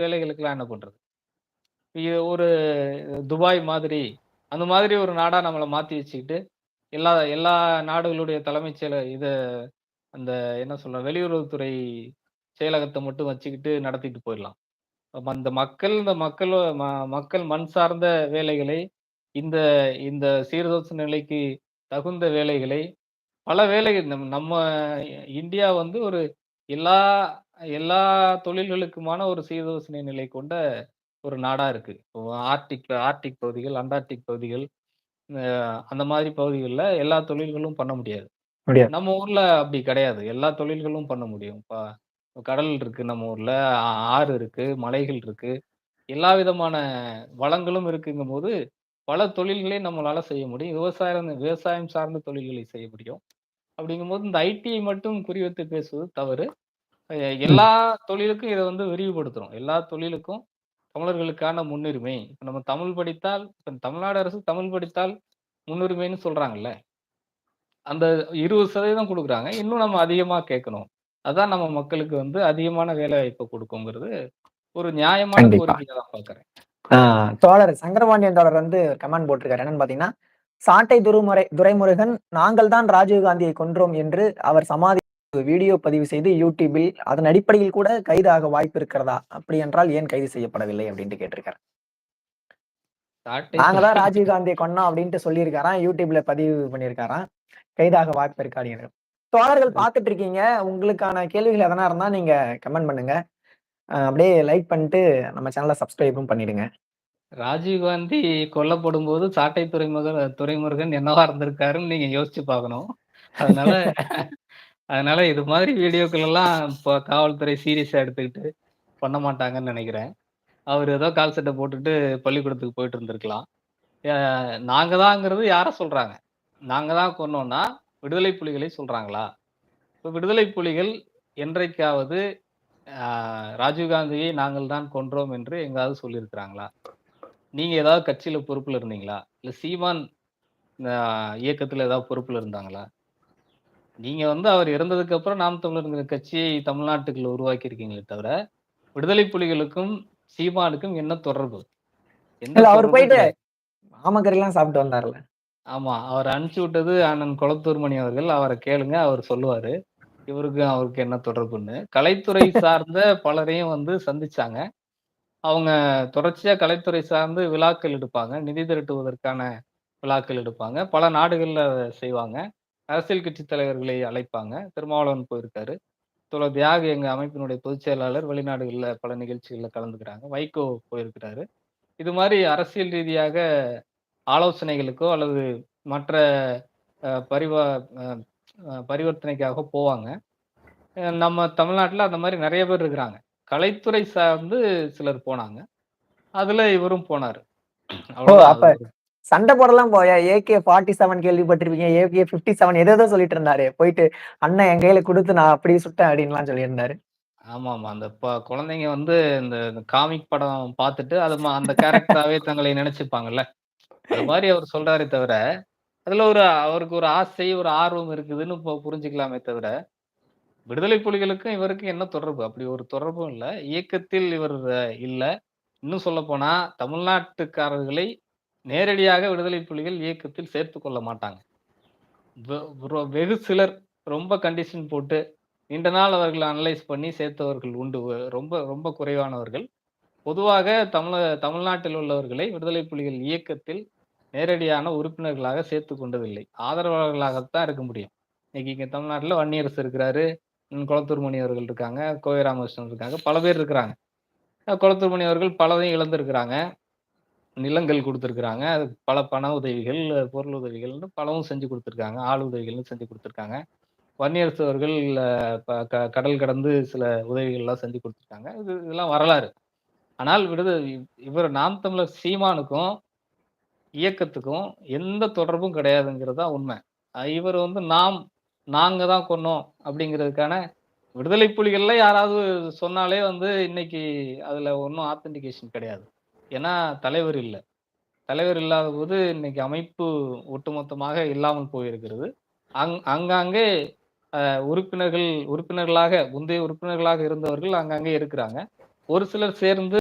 வேலைகளுக்கெல்லாம் என்ன பண்ணுறது இது ஒரு துபாய் மாதிரி, அந்த மாதிரி ஒரு நாடா நம்மளை மாத்தி வச்சுக்கிட்டு, எல்லா எல்லா நாடுகளுடைய தலைமைச் செயல இதை அந்த என்ன சொல்ல வெளியுறவுத்துறை செயலகத்தை மட்டும் வச்சுக்கிட்டு நடத்திட்டு போயிடலாம். அந்த மக்கள் இந்த மக்கள் ம மக்கள் மண் சார்ந்த வேலைகளை, இந்த இந்த சீர்தோச நிலைக்கு தகுந்த வேலைகளை, பல வேலைகள் நம்ம இந்தியா வந்து ஒரு எல்லா எல்லா தொழில்களுக்குமான ஒரு சீர்தூசண நிலை கொண்ட ஒரு நாடா இருக்கு. இப்போ ஆர்டிக் ஆர்டிக் பகுதிகள், அண்டார்டிக் பகுதிகள், அந்த மாதிரி பகுதிகள்ல எல்லா தொழில்களும் பண்ண முடியாது. முடியாது. நம்ம ஊர்ல அப்படி கிடையாது. எல்லா தொழில்களும் பண்ண முடியும். இப்ப கடல் இருக்கு நம்ம ஊர்ல, ஆ ஆறு இருக்கு, மலைகள் இருக்கு. எல்லா விதமான வளங்களும் இருக்குங்கும்போது, பல தொழில்களை நம்மளால செய்ய முடியும். விவசாயம் விவசாயம் சார்ந்த தொழில்களை செய்ய முடியும். அப்படிங்கும்போது இந்த ஐடியை மட்டும் குறிவைத்து பேசுவது தவறு. எல்லா தொழிலுக்கும் இத வந்து விரிவுபடுத்தணும். எல்லா தொழிலுக்கும் தமிழர்களுக்கான முன்னுரிமை. இப்ப நம்ம தமிழ் படித்தால் இப்ப தமிழ்நாடு அரசு தமிழ் படித்தால் முன்னுரிமைன்னு சொல்றாங்கல்ல. அந்த 20% குடுக்குறாங்க. இன்னும் நம்ம அதிகமா கேட்கணும். அதான் நம்ம மக்களுக்கு வந்து அதிகமான வேலைவாய்ப்ப குடுக்குங்கிறது, ஒரு நியாயமான. கோரிக்கையா தான் பார்க்கிறேன். தோழர் சங்கரபாண்டியன் தோழர் வந்து கமெண்ட் போட்டிருக்காரு. என்னன்னு பார்த்தீங்கன்னா, சாட்டை துருமுறை துரைமுருகன் நாங்கள் தான் ராஜீவ்காந்தியை கொன்றோம் என்று அவர் சமாதி வீடியோ பதிவு செய்து யூடியூபில் அதன் அடிப்படையில் கூட கைதாக வாய்ப்பு இருக்கிறதா? அப்படி என்றால் ஏன் கைது செய்யப்படவில்லை? அப்படின்ட்டு கேட்டிருக்காரு. நாங்க தான் துரை ராஜீவ்காந்திய கொன்னோம் அப்படின்ட்டு சொல்லியிருக்காராம். யூடியூப்ல பதிவு பண்ணியிருக்காராம். கைதாக வாய்ப்பு இருக்கா? அப்படிங்கிறது. தோழர்கள் பார்த்துட்டு இருக்கீங்க. உங்களுக்கான கேள்விகள் எதனா இருந்தா நீங்க கமெண்ட் பண்ணுங்க. அப்படியே லைக் பண்ணிட்டு நம்ம சேனல சப்ஸ்கிரைபும் பண்ணிடுங்க. ராஜீவ்காந்தி கொல்லப்படும்போது சாட்டை துரைமுருகன் துரைமுருகன் என்னவா இருந்திருக்காருன்னு நீங்க யோசிச்சு பார்க்கணும். அதனால அதனால இது மாதிரி வீடியோக்கள் எல்லாம் இப்போ காவல்துறை சீரியஸா எடுத்துக்கிட்டு பண்ண மாட்டாங்கன்னு நினைக்கிறேன் அவர் ஏதோ கால் செட்டை போட்டுட்டு பள்ளிக்கூடத்துக்கு போயிட்டு இருந்திருக்கலாம். நாங்க தான்ங்கிறது யார சொல்றாங்க? நாங்க தான் கொன்னோம்னா, விடுதலை புலிகளை சொல்றாங்களா? இப்போ விடுதலை புலிகள் என்றைக்காவது ராஜீவ்காந்தியை நாங்கள் தான் கொன்றோம் என்று எங்காவது சொல்லியிருக்கிறாங்களா? நீங்க ஏதாவது கட்சியில பொறுப்புல இருந்தீங்களா? இல்ல சீமான் இயக்கத்துல ஏதாவது பொறுப்புல இருந்தாங்களா? நீங்க வந்து அவர் இறந்ததுக்கு அப்புறம் நாம் தமிழர்ங்கிற கட்சியை தமிழ்நாட்டுக்குள்ள உருவாக்கி இருக்கீங்களே தவிர, விடுதலை புலிகளுக்கும், சீமானுக்கும் என்ன தொடர்பு? அவரு போயிட்டு. ஆமக்கறிலாம் சாப்பிட்டு வந்தார்ல. ஆமா. அவர அனுப்பிச்சு விட்டது அண்ணன் கொளத்தூர் மணி அவர்கள். அவர கேளுங்க. அவர் சொல்லுவாரு. இவருக்கும் அவருக்கும் என்ன தொடர்புன்னு. கலைத்துறை சார்ந்த பலரையும் வந்து சந்திச்சாங்க. அவங்க தொடர்ச்சியா கலைத்துறை சார்ந்து விழாக்கள் எடுப்பாங்க. நிதி திரட்டுவதற்கான விழாக்கள் எடுப்பாங்க. பல நாடுகள்ல செய்வாங்க. அரசியல் கட்சி தலைவர்களை அழைப்பாங்க. திருமாவளவன் போயிருக்காரு. தோழர் தியாகு எங்க அமைப்பினுடைய பொதுச் செயலாளர் வெளிநாடுகள்ல பல நிகழ்ச்சிகள்ல கலந்துக்கிறாங்க. வைகோ போயிருக்கிறாரு. இது மாரி அரசியல் ரீதியாக ஆலோசனைகளுக்கோ அல்லது மற்ற பரிவா பரிவர்த்தனைக்காக போவாங்க. நம்ம தமிழ்நாட்டுல அந்த மாரி நெறைய பேர் இருக்கிறாங்க. கலைத்துறை சார்ந்து சிலர் போனாங்க. அதுல இவரும் போனாரு. சண்டை போடலாம் போயா ஏகே ஃபார்ட்டி செவன் கேள்விப்பட்டிருப்பீங்க. ஏகே ஃபிஃப்டி செவன் எதோ சொல்லிட்டு இருந்தாரு போயிட்டு அண்ணன் என் கையில கொடுத்து நான் அப்படியே சுட்டேன் அப்படின்லாம் சொல்லியிருந்தாரு. ஆமா ஆமா அந்த ப குழந்தைங்க வந்து இந்த காமிக் படம் பார்த்துட்டு, அது அந்த கேரக்டராவே தங்களை நினைச்சுப்பாங்கல்ல அது மாதிரி அவர் சொல்றாரே தவிர, அதுல ஒரு அவருக்கு ஒரு ஆசை, ஒரு ஆர்வம் இருக்குதுன்னு இப்போ புரிஞ்சுக்கலாமே தவிர, விடுதலை புலிகளுக்கும் இவருக்கும் என்ன தொடர்பு? அப்படி ஒரு தொடர்பும் இல்ல. இயக்கத்தில் இவர் இல்ல. இன்னும் சொல்லப்போனா, தமிழ்நாட்டுக்காரர்களை நேரடியாக விடுதலை புலிகள் இயக்கத்தில் சேர்த்து கொள்ள மாட்டாங்க. ரொ வெகு சிலர் ரொம்ப கண்டிஷன் போட்டு, நீண்ட நாள் அவர்கள் அனலைஸ் பண்ணி சேர்த்தவர்கள் உண்டு. ரொம்ப ரொம்ப குறைவானவர்கள். பொதுவாக தமிழ தமிழ்நாட்டில் உள்ளவர்களை விடுதலை புலிகள் இயக்கத்தில் நேரடியான உறுப்பினர்களாக சேர்த்து கொண்டதில்லை. ஆதரவாளர்களாகத்தான் இருக்க முடியும். இன்னைக்கு இங்கே தமிழ்நாட்டில் வன்னியரசு இருக்கிறாரு. குளத்தூர்மணி மணி அவர்கள் இருக்காங்க. கோவை ராமகிருஷ்ணன் இருக்காங்க. பல பேர் இருக்கிறாங்க. குளத்தூர்மணி மணி அவர்கள் பலதையும் இழந்திருக்கிறாங்க. நிலங்கள் கொடுத்துருக்குறாங்க அதுக்கு பல பண உதவிகள், பொருள் உதவிகள்னு பலவும் செஞ்சு கொடுத்துருக்காங்க ஆள் உதவிகள்னு செஞ்சு கொடுத்துருக்காங்க வன்னியரசு அவர்கள் க கடல் கடந்து சில உதவிகள்லாம் செஞ்சு கொடுத்துருக்காங்க இது இதெல்லாம் வரலாறு. ஆனால் விடுத இவர் நாம் தமிழர் சீமானுக்கும், இயக்கத்துக்கும் எந்த தொடர்பும் கிடையாதுங்கிறது தான் உண்மை. இவர் வந்து நாம், நாங்க தான் கொன்னோம் அப்படிங்கிறதுக்கான விடுதலை புலிகள்ல யாராவது சொன்னாலே வந்து இன்னைக்கு அதுல ஒன்றும் ஆத்தென்டிகேஷன் கிடையாது. ஏன்னா தலைவர் இல்ல. தலைவர் இல்லாத போது இன்னைக்கு அமைப்பு ஒட்டுமொத்தமாக இல்லாமல் போயிருக்கிறது. அங் அங்காங்கே உறுப்பினர்கள் உறுப்பினர்களாக முந்தைய உறுப்பினர்களாக இருந்தவர்கள் அங்கங்கே இருக்கிறாங்க. ஒரு சிலர் சேர்ந்து